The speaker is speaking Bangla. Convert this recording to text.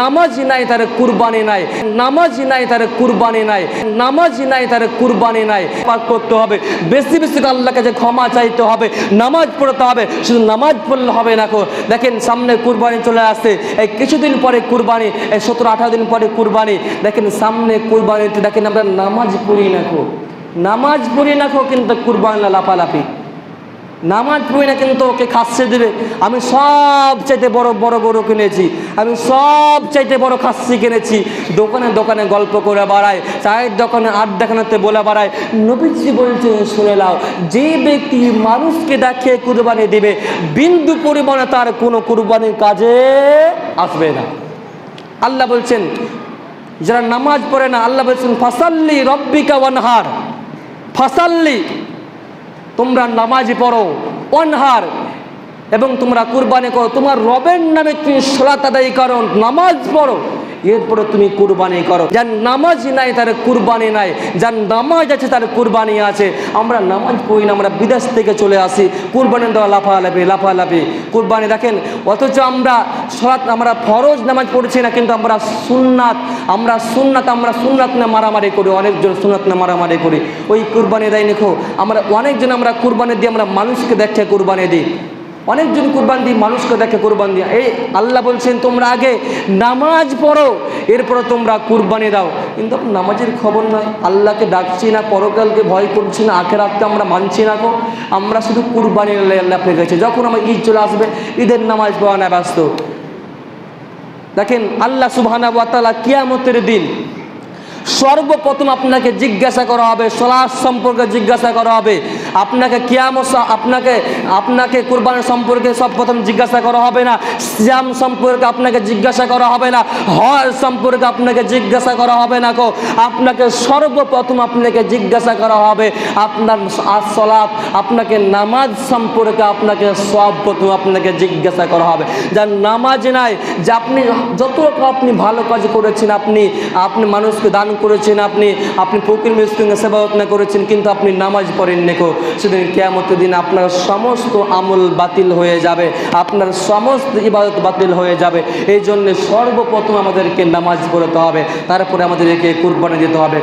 নামাজি নাই তার কুরবানি নাই। নামাজি নাই তার কুরবানি নাই। নামাজি নাই তার কুরবানি নাই। পাক করতে হবে। বেশি বেশি আল্লাহর কাছে ক্ষমা চাইতে হবে। নামাজ পড়তে হবে। শুধু নামাজ পড়লে হবে না দেখেন সামনে কুরবানি চলে আসছে। এই কিছুদিন পরে কুরবানি, এই সতেরো আঠারো দিন পরে কুরবানি। দেখেন সামনে কুরবানিতে দেখেন আমরা নামাজ পড়ি না নামাজ পড়ি না কিন্তু কুরবানি লাফালাফি। নামাজ পড়ি না কিন্তু ওকে খাচ্ছে দেবে। আমি সব চাইতে বড় বড় গরু কিনেছি। আমি সব চাইতে বড় খাসি কিনেছি। দোকানে দোকানে গল্প করে বাড়ায়, চায়ের দোকানে আড্ডা খানাতে বলে বাড়ায়, নবীজি বলছে, শুনে নাও, যে ব্যক্তি মানুষকে দেখে কুরবানি দিবে, বিন্দু পরিমাণে তার কোনো কুরবানির কাজে আসবে না। আল্লাহ বলছেন, যারা নামাজ পড়ে না, আল্লাহ বলছেন, ফাসাল্লি রব্বিকা ওয়ানহার। ফাসাল্লি। তোমরা নামাজ পড়ো, অনহার, এবং তোমরা কুরবানি করো। তোমার রবের নামে তুমি সোলাত আদায় করো, নামাজ পড়ো। এরপরে তুমি কুরবানি করো। যার নামাজ নাই, তার কুরবানি নাই। যার নামাজ আছে, তার কুরবানি আছে। আমরা নামাজ পড়ি না, আমরা বিদেশ থেকে চলে আসি। কুরবানি দেওয়া লাফালাফি লাফালাফি। কুরবানি দেখেন, অথচ আমরা সলাৎ আমরা ফরজ নামাজ পড়ছি না, কিন্তু আমরা সুন্নাত আমরা সুন্নাত আমরা সুন্নাত না মারামারি করি, অনেকজন সুন্নাত না মারামারি করি। ওই কুরবানি দেয় দেখো আমরা অনেকজন আমরা কুরবানি দিই, আমরা মানুষকে দেখে কুরবানি দিই। অনেকজন কুরবান দিই, মানুষকে দেখে কুরবান দিই। এই আল্লাহ বলছেন, তোমরা আগে নামাজ পড়ো, এরপরে তোমরা কুরবানি দাও। কিন্তু নামাজের খবর নয় আল্লাহকে ডাকছি না, পরকালকে ভয় করছি না আখের রাখতে আমরা মানছি না গো। আমরা শুধু কুরবানি আল্লাহ পেয়ে গেছি যখন আমার ঈদ চলে আসবে, ঈদের নামাজ পড়া না ব্যস্ত। দেখেন আল্লাহ সুবাহানা ওয়াতালা কিয়ামতের দিন সর্বপ্রথম আপনাকে জিজ্ঞাসা করা হবে সলাস সম্পর্কে জিজ্ঞাসা করা হবে আপনাকে কিয়ামত আপনাকে আপনাকে কোরবানের সম্পর্কে সব প্রথম জিজ্ঞাসা করা হবে না। শ্যাম সম্পর্কে আপনাকে জিজ্ঞাসা করা হবে না। হজ সম্পর্কে আপনাকে জিজ্ঞাসা করা হবে না কো আপনাকে সর্বপ্রথম আপনাকে জিজ্ঞাসা করা হবে, আপনার সলাপ আপনাকে নামাজ সম্পর্কে আপনাকে সব প্রথম আপনাকে জিজ্ঞাসা করা হবে। যার নামাজ নাই, যে আপনি যত রকম আপনি ভালো কাজ করেছেন, আপনি আপনি মানুষকে দান করেছেন, আপনি আপনি ফকির মিসকিনকে সেবা করেছেন, কিন্তু আপনি নামাজ পড়েন নেকো সেদিন কেয়ামতের দিন আপনার সমস্ত আমল বাতিল হয়ে যাবে, আপনার সমস্ত ইবাদত বাতিল হয়ে যাবে। এই জন্যে সর্বপ্রথম আমাদেরকে নামাজ পড়তে হবে, তারপরে আমাদেরকে কুরবানি দিতে হবে।